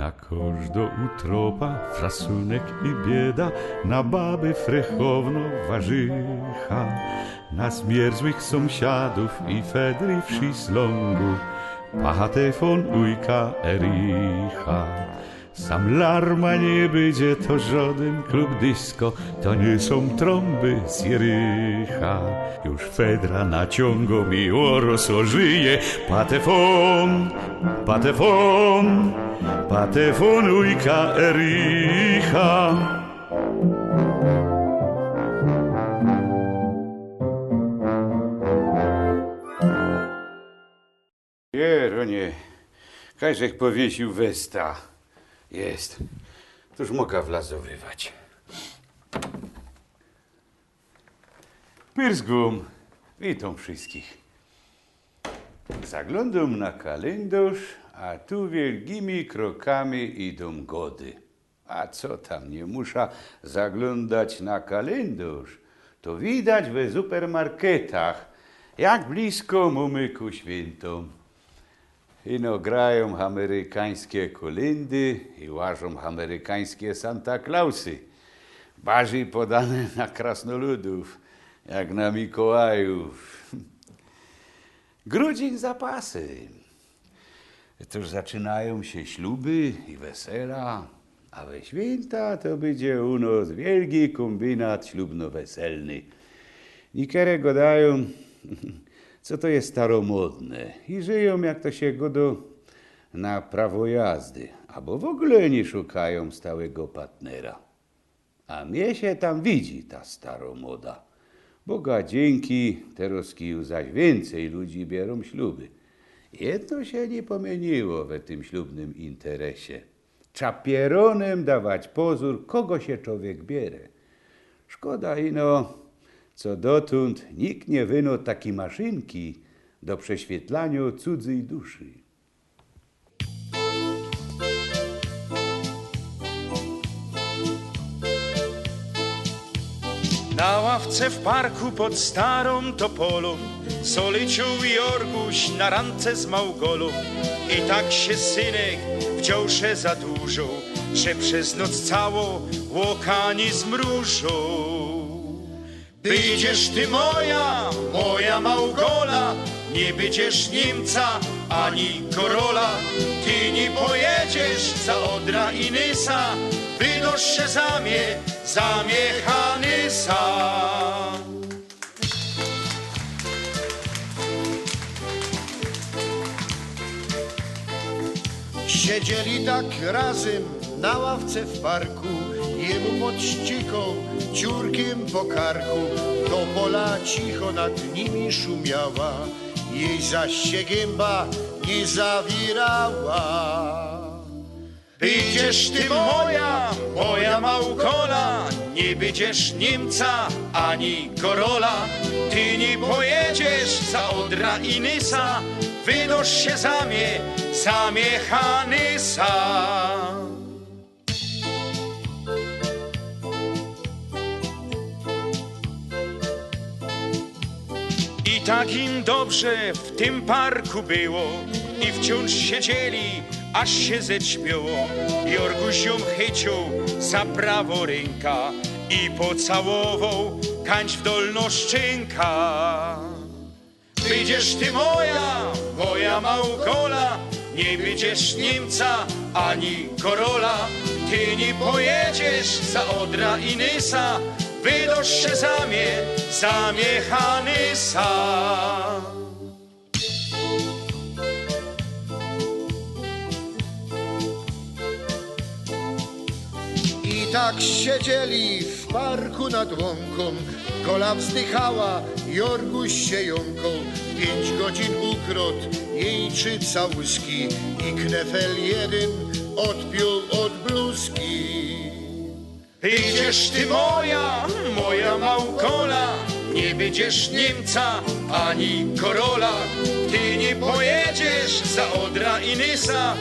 Na kosz do utropa, frasunek i bieda, na baby frechowno warzycha, na zmierzłych sąsiadów i fedry w Szislągu, pachatefon ujka Ericha. Sam larma nie będzie to żaden klub disco, to nie są trąby z Jericha. Już Fedra naciągą i oros ożyje, patefon, patefon, patefon ujka Ericha. Jeronie, Kajżek powiesił westa. Jest. Tuż mogę wlazowywać. Pyrzgum, witam wszystkich. Zaglądam na kalendarz, a tu wielkimi krokami idą gody. A co tam, nie muszę zaglądać na kalendarz. To widać we supermarketach, jak blisko mamy ku świętom. Ino grają amerykańskie kolendy i łażą amerykańskie Santa Clausy. Barzy podane na krasnoludów, jak na Mikołajów. Grudzień zapasy. Tuż zaczynają się śluby i wesela, a we święta to będzie u nas wielki kombinat ślubno-weselny. Niektóre gadają, co to jest staromodne i żyją, jak to się godo, na prawo jazdy, albo w ogóle nie szukają stałego partnera. A mnie się tam widzi ta staromoda. Boga dzięki, teraz kiju zaś więcej ludzi biorą śluby. Jedno się nie pomyliło we tym ślubnym interesie. Czapieronem dawać pozór, kogo się człowiek bierze. Szkoda ino, co dotąd nikt nie wyno takiej maszynki do prześwietlania cudzej duszy. Na ławce w parku pod starą topolą Soliciu i Orguś na randce z Małgolą I tak się synek wciąż zadłużą Że przez noc całą łokani zmrużą Będziesz ty moja, moja Małgola. Nie będziesz Niemca ani Korola. Ty nie pojedziesz za Odra i Nysa. Wynosz się za mnie, za mnie Hanysa Siedzieli tak razem na ławce w parku, jemu pod ciurkiem po karku. To pola cicho nad nimi szumiała, jej zaś się gęba nie zawirała. Będziesz ty moja, moja Małgola Nie będziesz Niemca ani Korola Ty nie pojedziesz za Odra i Nysa Wynosz się za mnie, za mnie Hanysa I tak im dobrze w tym parku było i wciąż siedzieli, aż się zećmiło. Jorguś ją chycił za prawo ręka i pocałował kańcz w dolnoszczynka. Będziesz ty moja, moja Małgola, nie będziesz Niemca ani Korola. Ty nie pojedziesz za Odra i Nysa, wynosz się za mnie, za mnie Hanysa. I tak siedzieli w parku nad łąką, kola wzdychała, Jorguś się jąką. Pięć godzin ukrot, jej trzy całuski i knefel jeden odpiął od bluzki. Będziesz ty moja, moja Małgola, nie będziesz Niemca ani Korola. Ty nie pojedziesz za Odra i Nysa,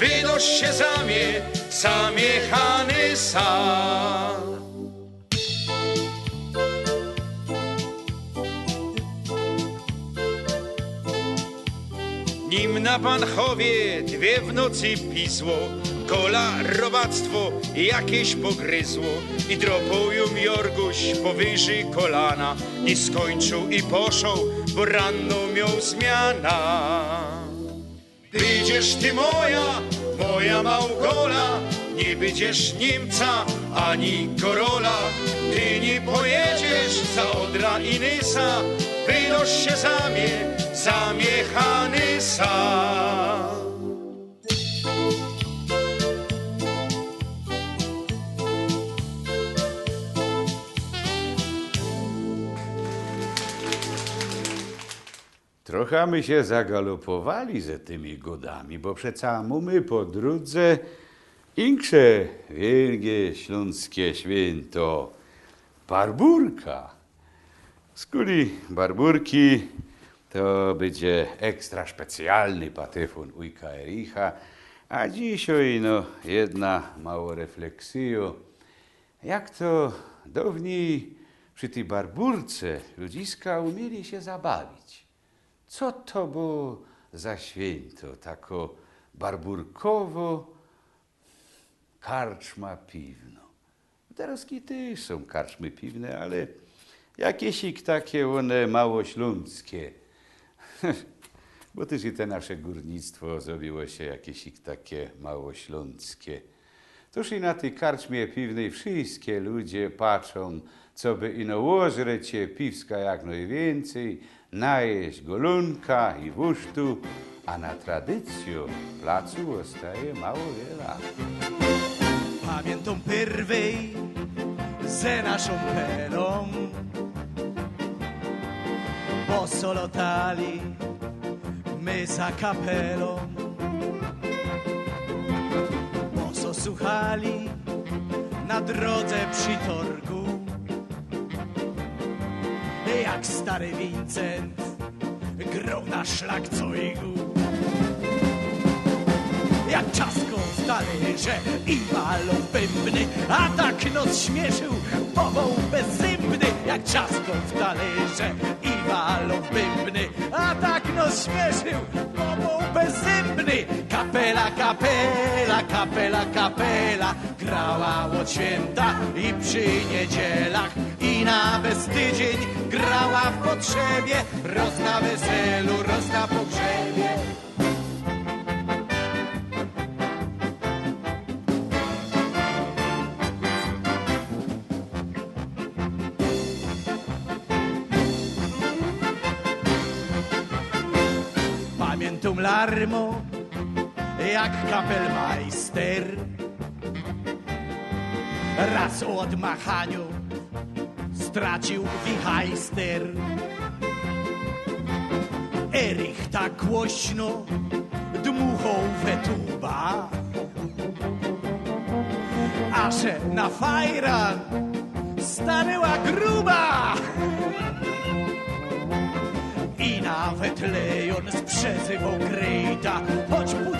wynosz się za mnie, za mnie Hanysa. Nim na Panchowie dwie w nocy pisło, kola robactwo jakieś pogryzło. I dropał ją Jorguś powyżej kolana. I skończył i poszł, bo ranną miał zmiana. Będziesz ty moja, moja Małgola, nie będziesz Niemca ani Korola. Ty nie pojedziesz za Odra i Nysa, wynoś się za mnie, za mnie Trochę my się zagalopowali ze tymi godami, bo przeca my po drodze insze wielkie śląskie święto Barburka. Kuli Barburki to będzie ekstra specjalny patefon ujka Ericha, a dzisiaj no jedna mało refleksjo. Jak to dawniej przy tej barburce ludziska umieli się zabawić? Co to było za święto, tako barburkowo karczma piwno. Teraz też są karczmy piwne, ale jakieś takie one mało śląskie. Bo też i te nasze górnictwo zrobiło się jakieś takie mało śląskie. Toż i na tej karczmie piwnej wszystkie ludzie patrzą, co by ino łożrecie piwska jak najwięcej, najeść golunka i wusztu, a na tradycję placu ostaje mało wiele. Pamiętam pierwej ze naszą pelą Bo solotali my za kapelą słuchali na drodze przy torgu. Jak stary Vincent grał na szlakcojgu jak czasko w talerze i walą bębny, a tak nos śmieszył, powoł bezzębny, jak czasko w talerze i walą bębny, a tak nos śmieszył, powoł bezzębny. Kapela, kapela, kapela, kapela, grała od święta i przy niedzielach. I na bez tydzień grała w potrzebie, roz na weselu, roz na pogrzebie. Pamiętam larmo, jak kapelmeister raz o odmachaniu stracił wichajster. Erich tak głośno dmuchał we tuba, a że na fajran stanęła gruba. I nawet Lejon z przezywał Grejta,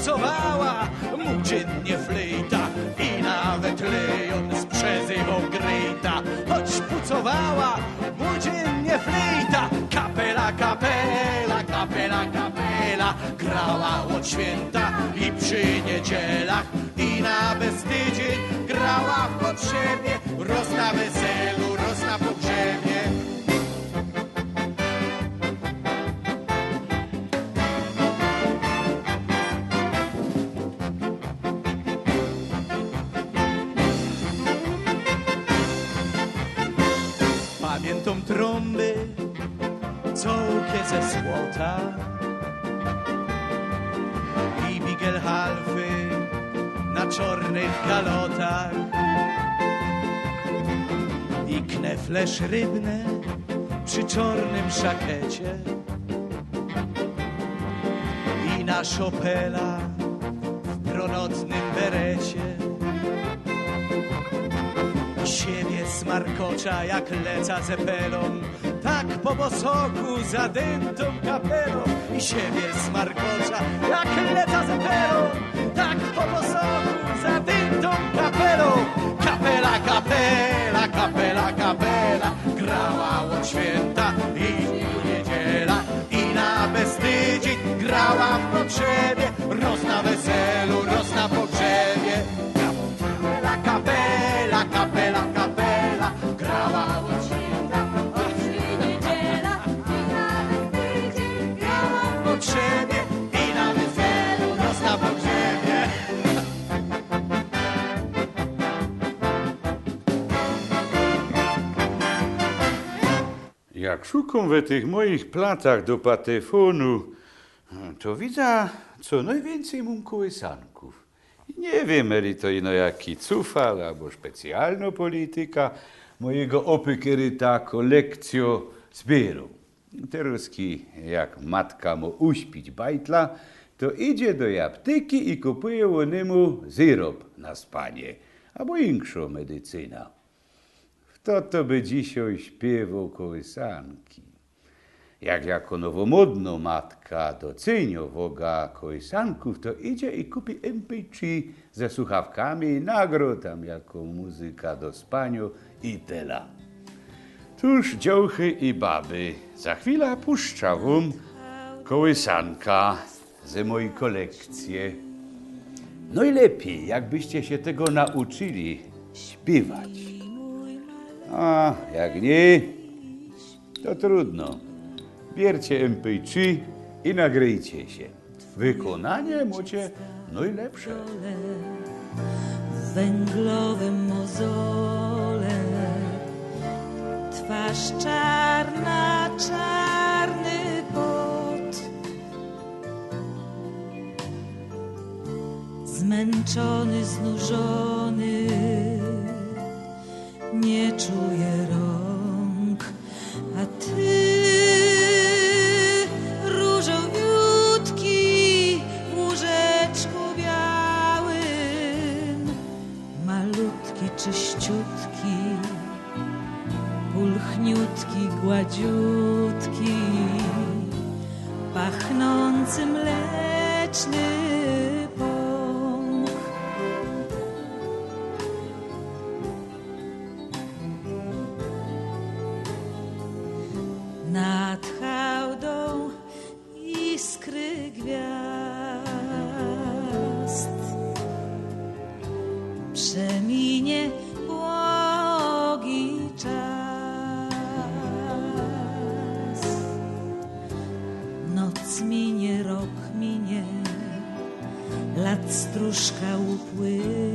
choć pucowała mu dziennie flejta. I nawet Lejon z przezywał Grejta, choć pucowała mu dziennie flejta. Kapela, kapela, kapela, kapela, grała od święta i przy niedzielach. I na bez tydzień grała w potrzebie, roz na weselu, czarnych galotach. I knefle rybne przy czarnym szakecie. I na szopela w bronocnym berecie siebie smarkocza jak leca zepelą, tak po bosoku zadętą kapelą. I siebie smarkocza jak leca zepelą, kapelą. Kapela, kapela, kapela, kapela, grała od święta i niedziela. I na bez tydzień grała w potrzebie, jak szukam we tych moich platach do patefonu, to widzę co najwięcej mam kołysanków. Nie wiem, eli to ino jaki cufal albo specjalna polityka mojego opykeryta kolekcjo zbierą. Teruski, jak matka mu uśpić bajtla, to idzie do apteki i kupuje onemu syrop na spanie, albo inkszą medycyna. Kto to by dzisiaj śpiewał kołysanki? Jak jako nowomodna matka docenia woga kołysanków, to idzie i kupi MP3 ze słuchawkami i nagro tam jako muzyka do spania i tela. Tuż dziołchy i baby, za chwilę puszcza kołysanka ze mojej kolekcji. No i lepiej, jakbyście się tego nauczyli śpiewać. A jak nie, to trudno. Bierzcie MP3 i nagryjcie się. Wykonanie macie najlepsze. węglowym mozole. Twarz czarna, czarny pot. Zmęczony, znużony, nie czuje rąk, a ty różowiutki w łóżeczku białym, malutki, czyściutki, pulchniutki, gładziutki, pachnący mleczny stróżka upłynie